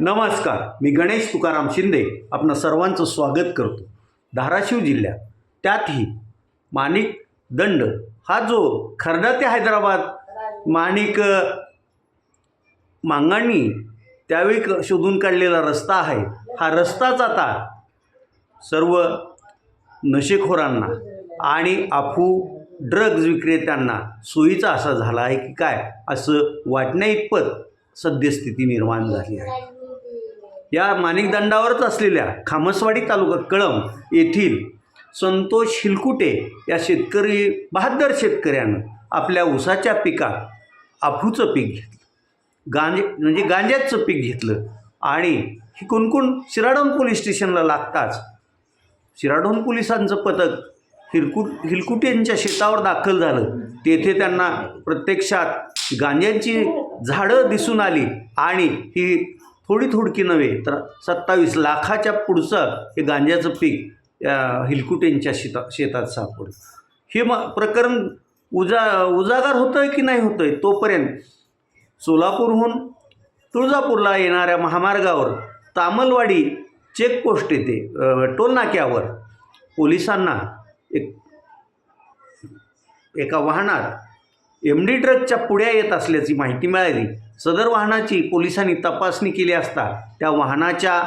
नमस्कार मी गणेश तुकाराम शिंदे आपणा सर्वांचं स्वागत करतो. धाराशिव जिल्ह्यात. त्यातही माणिक दंड हा जो खर्डा ते हैदराबाद माणिक मांगांनी मांगाणी त्यावेळी क- शोधून काढलेला रस्ता आहे. हा रस्ताच आता सर्व नशेखोरांना आणि अफू ड्रग्ज विक्रेत्यांना सोयीचा असा झाला आहे की काय असं वाटण्या इतपत सद्यस्थिती निर्माण झाली आहे. या माणिकदंडावरच असलेल्या खामसवाडी तालुका कळंब येथील संतोष हिलकुटे या शेतकरी बहादर शेतकऱ्यानं आपल्या ऊसाच्या पिकात आफूचं पीक घेतलं. गांजे म्हणजे गांज्याचं पीक घेतलं. आणि ही कुणकुण? शिराडोन पोलीस स्टेशनला लागताच. शिराडोन पोलिसांचं पथक हिरकुट हिलकुटेंच्या शेतावर दाखल झालं. तेथे त्यांना प्रत्यक्षात गांज्यांची झाडं दिसून आली आणि ही थोडी थोडकी नव्हे तर सत्तावीस लाखाच्या पुढचं हे गांज्याचं पीक या शेता शेतात सापडलं. हे म प्रकरण उजा उजागर होतं आहे की नाही होतं आहे तोपर्यंत सोलापूरहून तुळजापूरला येणाऱ्या महामार्गावर तामलवाडी चेकपोस्ट येते टोलनाक्यावर पोलिसांना एक एका वाहनात एम डी ड्रगच्या पुढे येत असल्याची माहिती मिळाली. सदर वाहनाची पोलिसांनी तपासणी केली असता त्या वाहनाच्या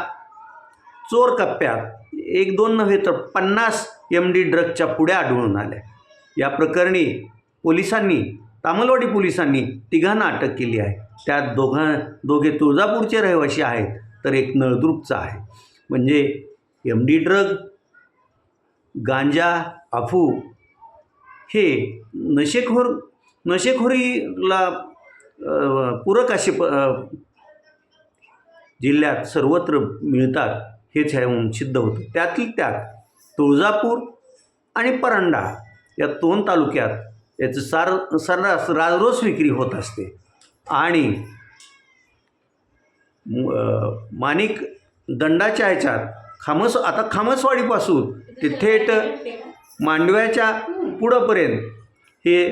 चोर कप्प्यात एक दोन नव्हे तर पन्नास एम डी ड्रगच्या पुढे आढळून आल्या. या प्रकरणी पोलिसांनी तामलवाडी पोलिसांनी तिघांना अटक केली आहे. त्यात दोघां दोघे तुळजापूरचे रहिवासी आहेत तर एक नळदुर्गचा आहे. म्हणजे एम डी ड्रग गांजा अफू. हे नशेखोर नशेखोरीला पूरक असे प जिल्ह्यात सर्वत्र मिळतात हेच ह्याहून सिद्ध होतं. त्यातील त्यात तुळजापूर आणि परंडा या दोन तालुक्यात याचं सार सर्रास राजरोस विक्री होत असते. आणि माणिक दंडाच्या ह्याच्यात खामस आता खामसवाडीपासून ते थेट मांडव्याच्या पुढंपर्यंत हे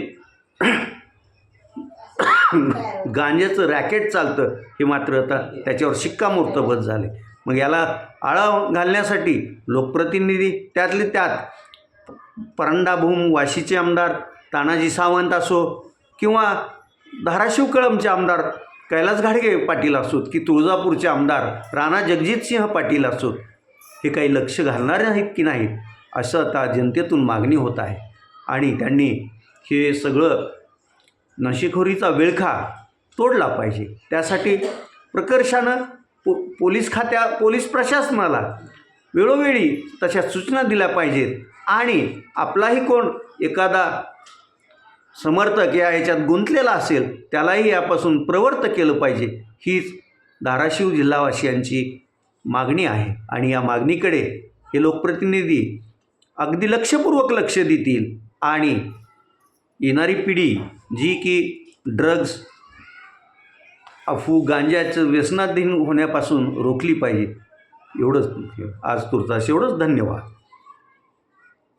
गांजेचं रॅकेट चालतं हे मात्र आता त्याच्यावर शिक्कामोर्तबत झाले मग याला आळा घालण्यासाठी लोकप्रतिनिधी त्यातले त्यात परांडा भूम वाशीचे आमदार तानाजी सावंत असो किंवा धाराशिव कळमचे आमदार कैलास घाडगे पाटील असोत की तुळजापूरचे आमदार राणा जगजितसिंह पाटील असोत हे काही लक्ष घालणारे नाहीत की नाहीत? असं आता जनतेतून मागणी होत आहे. आणि त्यांनी हे सगळं नशेखोरीचा विळखा तोडला पाहिजे. त्यासाठी प्रकर्षानं पो पोलीस खात्या पोलीस प्रशासनाला वेळोवेळी तशा सूचना दिल्या पाहिजेत. आणि आपलाही कोण एखादा समर्थक या ह्याच्यात गुंतलेला असेल त्यालाही यापासून प्रवर्त केलं पाहिजे. हीच धाराशिव जिल्हावासियांची मागणी आहे. आणि या मागणीकडे हे लोकप्रतिनिधी अगदी लक्षपूर्वक लक्ष देतील. आणि येणारी पिढी जी की ड्रग्ज अफू गांजाचं व्यसनाधीन होण्यापासून रोखली पाहिजे. एवढंच आज तुर्तास एवढंच धन्यवाद.